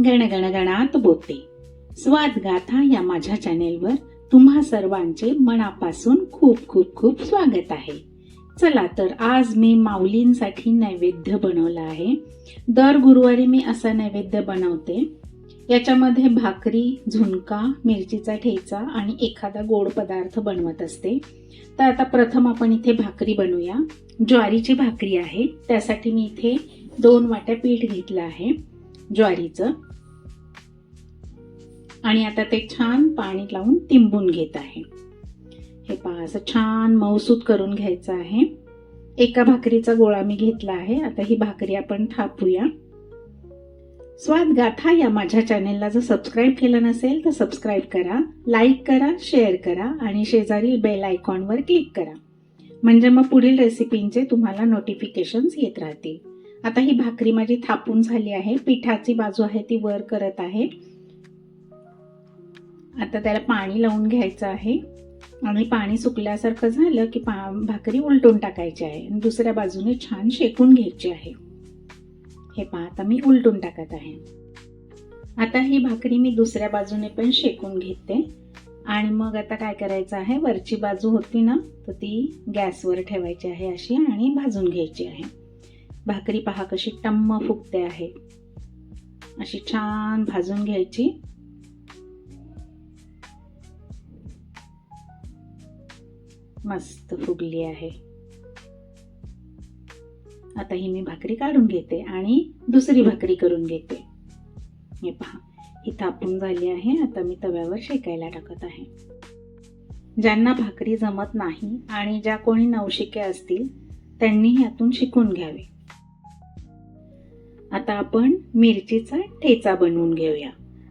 गणगणगणात बोते. स्वाद गाथा या माझ्या चॅनेलवर तुम्हा सर्वांचे मनापासून खूप खूप खूप स्वागत आहे. चला तर आज मी माऊलींसाठी नैवेद्य बनवला आहे. दर गुरुवारी मी असा नैवेद्य बनवते. याच्यामध्ये भाकरी झुणका मिरचीचा ठेचा आणि एखादा गोड पदार्थ बनवत असते. तर आता प्रथम आपण इथे भाकरी बनवूया. ज्वारीची भाकरी आहे. त्यासाठी मी इथे दोन वाट्या पीठ घेतलं आहे. ज्वारीचं. आणि आता ते छान पाणी लावून तिंबून घेत आहे. हे पहा असं छान मऊसूत करून घ्यायचं आहे. एका भाकरीचा गोळा मी घेतला आहे. आता ही भाकरी आपण थापूया. स्वाद गाथा या माझ्या चॅनेलला जर सबस्क्राईब केलं नसेल तर सबस्क्राईब करा लाईक करा शेअर करा आणि शेजारील बेल आयकॉनवर क्लिक करा. म्हणजे मग पुढील रेसिपींचे तुम्हाला नोटिफिकेशन्स येत राहतील. आता ही भाकरी माझी थापून झाली आहे. पिठाची बाजू आहे ती वर करत आहे. आता त्याला पाणी लावून घ्यायचं आहे. आणि पाणी सुकल्यासारखं झालं की पा भाकरी उलटून टाकायची आहे. आणि दुसऱ्या बाजूने छान शेकून घ्यायची आहे. हे पहा आता मी उलटून टाकत आहे. आता ही भाकरी मी दुसऱ्या बाजूने पण शेकून घेते. आणि मग आता काय करायचं आहे? वरची बाजू होती ना तर ती गॅसवर ठेवायची आहे अशी आणि भाजून घ्यायची आहे. भाकरी पहा कशी टम्म फुगते आहे. अशी छान भाजून घ्यायची. मस्त फुगली आहे. आता ही मी भाकरी काढून घेते आणि दुसरी भाकरी करून घेते. हे पहा ही थापून झाली आहे. आता मी तव्यावर शेकायला टाकत आहे. ज्यांना भाकरी जमत नाही आणि ज्या कोणी नवशिके असतील त्यांनी यातून शिकून घ्यावे. आता आपण मिरचीचा ठेचा बनवून घेऊया.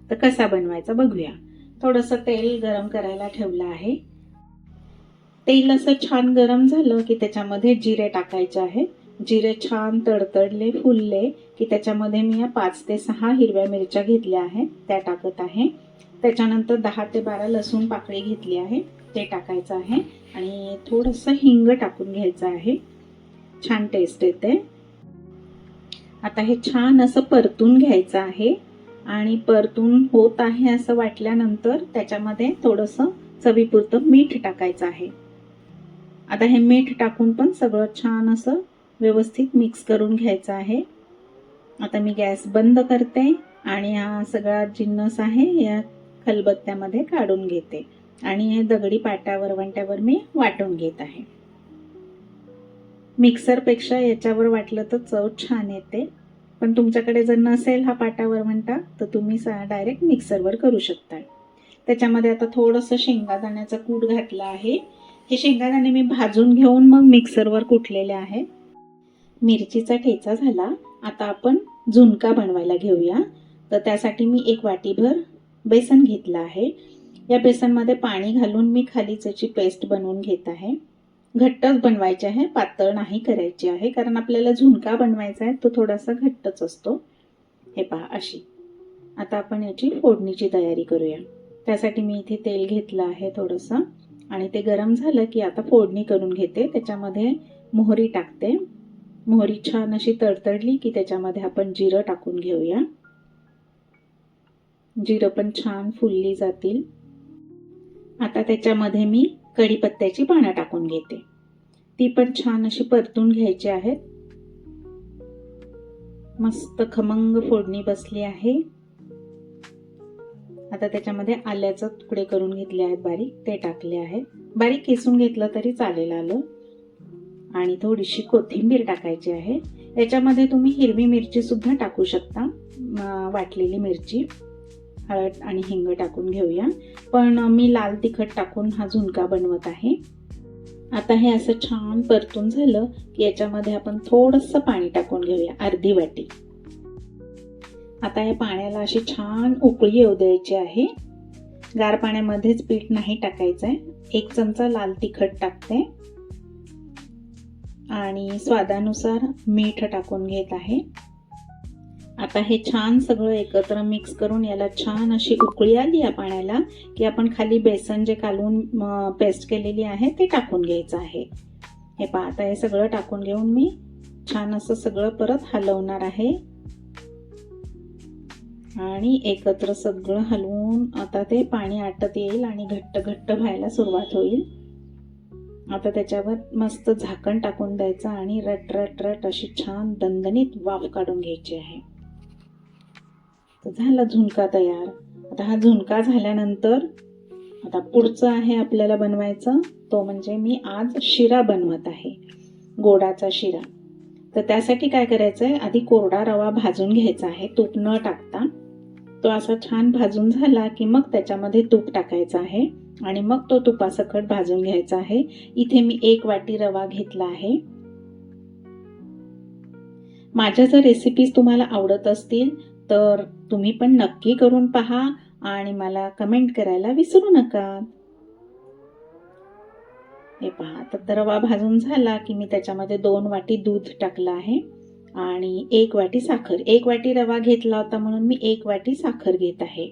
तर कसा बनवायचा बघूया. थोडंसं तेल गरम करायला ठेवलं आहे. तेल असं छान गरम झालं की त्याच्यामध्ये जिरे टाकायचे आहे जिरे छान तडतडले फुलले की त्याच्यामध्ये मी या पाच ते सहा हिरव्या मिरच्या घेतल्या आहेत. त्या टाकत आहे. त्याच्यानंतर दहा ते बारा लसूण पाकळी घेतली आहे. ते टाकायचं आहे. आणि थोडंसं हिंग टाकून घ्यायचं आहे. छान टेस्ट येते. आता हे छान असं परतून घ्यायचं आहे आणि परतून होत आहे असं वाटल्यानंतर त्याच्यामध्ये थोडंसं चवीपुरतं मीठ टाकायचं आहे. आता हे मीठ टाकून पण सगळं छान असं व्यवस्थित मिक्स करून घ्यायचं आहे. आता मी गॅस बंद करते आणि हा सगळा जिन्नस आहे या खलबत्त्यामध्ये काढून घेते आणि हे दगडी पाट्यावर वंट्यावर मी वाटून घेत आहे. मिक्सरपेक्षा याच्यावर वाटलं तर चव छान येते. पण तुमच्याकडे जर नसेल हा पाटावर म्हणता तर तुम्ही डायरेक्ट मिक्सरवर करू शकता त्याच्यामध्ये आता थोडंसं शेंगादाण्याचा कूट घातला आहे. हे शेंगादाणे मी भाजून घेऊन मग मिक्सरवर कुटलेले आहे. मिरचीचा ठेचा झाला. आता आपण झुणका बनवायला घेऊया. तर त्यासाठी मी एक वाटीभर बेसन घेतलं आहे. या बेसनमध्ये पाणी घालून मी खाली त्याची पेस्ट बनवून घेत आहे. घट्टच बनवायचे आहे पातळ नाही करायची आहे कारण आपल्याला झुणका बनवायचा आहे तो थोडासा घट्टच असतो. हे पहा अशी. आता आपण याची फोडणीची तयारी करूया. त्यासाठी मी इथे तेल घेतलं आहे थोडंसं. आणि ते गरम झालं की आता फोडणी करून घेते. त्याच्यामध्ये मोहरी टाकते. मोहरी छान अशी तडतडली की त्याच्यामध्ये आपण जिरं टाकून घेऊया. जिरं पण छान फुलली जातील. आता त्याच्यामध्ये मी कढीपत्त्याची पानं टाकून घेते. ती पण छान अशी परतून घ्यायची आहेत मस्त खमंग फोडणी बसली आहे. आता त्याच्यामध्ये आल्याचं तुकडे करून घेतले आहेत बारीक ते टाकले आहेत बारीक किसून घेतलं तरी चालेल आलं. आणि थोडीशी कोथिंबीर टाकायची आहे. याच्यामध्ये तुम्ही हिरवी मिरची सुद्धा टाकू शकता वाटलेली मिरची. हळद आणि हिंग टाकून घेऊया. पण मी लाल तिखट टाकून हा झुणका बनवत आहे. आता हे असं छान परतून झालं की याच्यामध्ये आपण थोडंसं पाणी टाकून घेऊया अर्धी वाटी. आता या पाण्याला अशी छान उकळी येऊ द्यायची आहे. गार पाण्यामध्येच पीठ नाही टाकायचं आहे एक चमचा लाल तिखट टाकते. आणि स्वादानुसार मीठ टाकून घेत आहे. आता हे छान सगळं एकत्र मिक्स करून याला छान अशी उकळी आली या पाण्याला की आपण खाली बेसन जे कालवून पेस्ट केलेली आहे ते टाकून घ्यायचं आहे. हे पहा आता हे सगळं टाकून घेऊन मी छान असं सगळं परत हलवणार आहे. आणि एकत्र सगळं हलवून आता ते पाणी आटत येईल आणि घट्ट घट्ट व्हायला सुरुवात होईल. आता त्याच्यावर मस्त झाकण टाकून द्यायचं आणि रट रट रट अशी छान दणदणीत वाफ काढून घ्यायची आहे. तर झाला झुणका तयार. आता हा झुणका झाल्यानंतर आता पुढचं आहे आपल्याला बनवायचं. तो म्हणजे मी आज शिरा बनवत आहे. गोडाचा शिरा. तर त्यासाठी काय करायचं आहे आधी कोरडा रवा भाजून घ्यायचा आहे. तूप न टाकता. तो असा छान भाजून झाला की मग त्याच्यामध्ये तूप टाकायचं आहे. आणि मग तो तुपासकट भाजून घ्यायचा आहे. इथे मी एक वाटी रवा घेतला आहे. माझ्या जर रेसिपीज तुम्हाला आवडत असतील तर तुम्ही पण नक्की करून पहा आणि मला कमेंट करायला विसरू नका. हे पहा तर रवा भाजून झाला की मी त्याच्यामध्ये दोन वाटी दूध टाकलं आहे आणि एक वाटी साखर. एक वाटी रवा घेतला होता म्हणून मी एक वाटी साखर घेत आहे.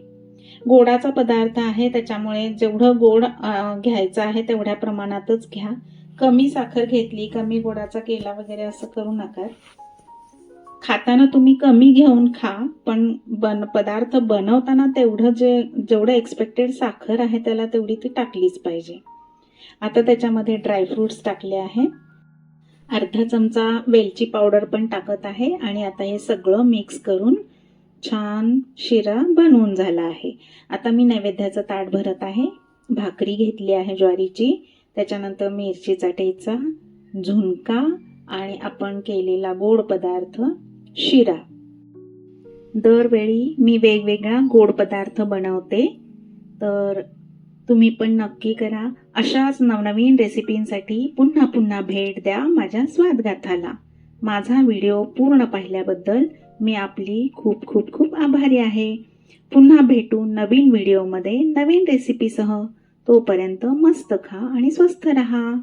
गोडाचा पदार्थ आहे त्याच्यामुळे जेवढं गोड घ्यायचं आहे तेवढ्या प्रमाणातच घ्या. कमी साखर घेतली कमी गोडाचा केला वगैरे असं करू नका. खाताना तुम्ही कमी घेऊन खा पण बन पदार्थ बनवताना तेवढं जे जेवढं एक्सपेक्टेड साखर आहे त्याला तेवढी ती टाकलीच पाहिजे. आता त्याच्यामध्ये ड्रायफ्रूट्स टाकले आहे. अर्धा चमचा वेलची पावडर पण टाकत आहे आणि आता हे सगळं मिक्स करून छान शिरा बनवून झाला आहे. आता मी नैवेद्याचं ताट भरत आहे. भाकरी घेतली आहे ज्वारीची. त्याच्यानंतर मिरचीचा ठेचा झुणका आणि आपण केलेला गोड पदार्थ. शिरा. दरवेळी मी वेगवेगळा गोड पदार्थ बनवते. तर तुम्ही पण नक्की करा. अशाच नवनवीन रेसिपींसाठी पुन्हा पुन्हा भेट द्या माझ्या स्वादगाथाला. माझा व्हिडिओ पूर्ण पाहिल्याबद्दल मी आपली खूप खूप खूप आभारी आहे. पुन्हा भेटू नवीन व्हिडिओमध्ये नवीन रेसिपीसह. तोपर्यंत मस्त खा आणि स्वस्थ रहा.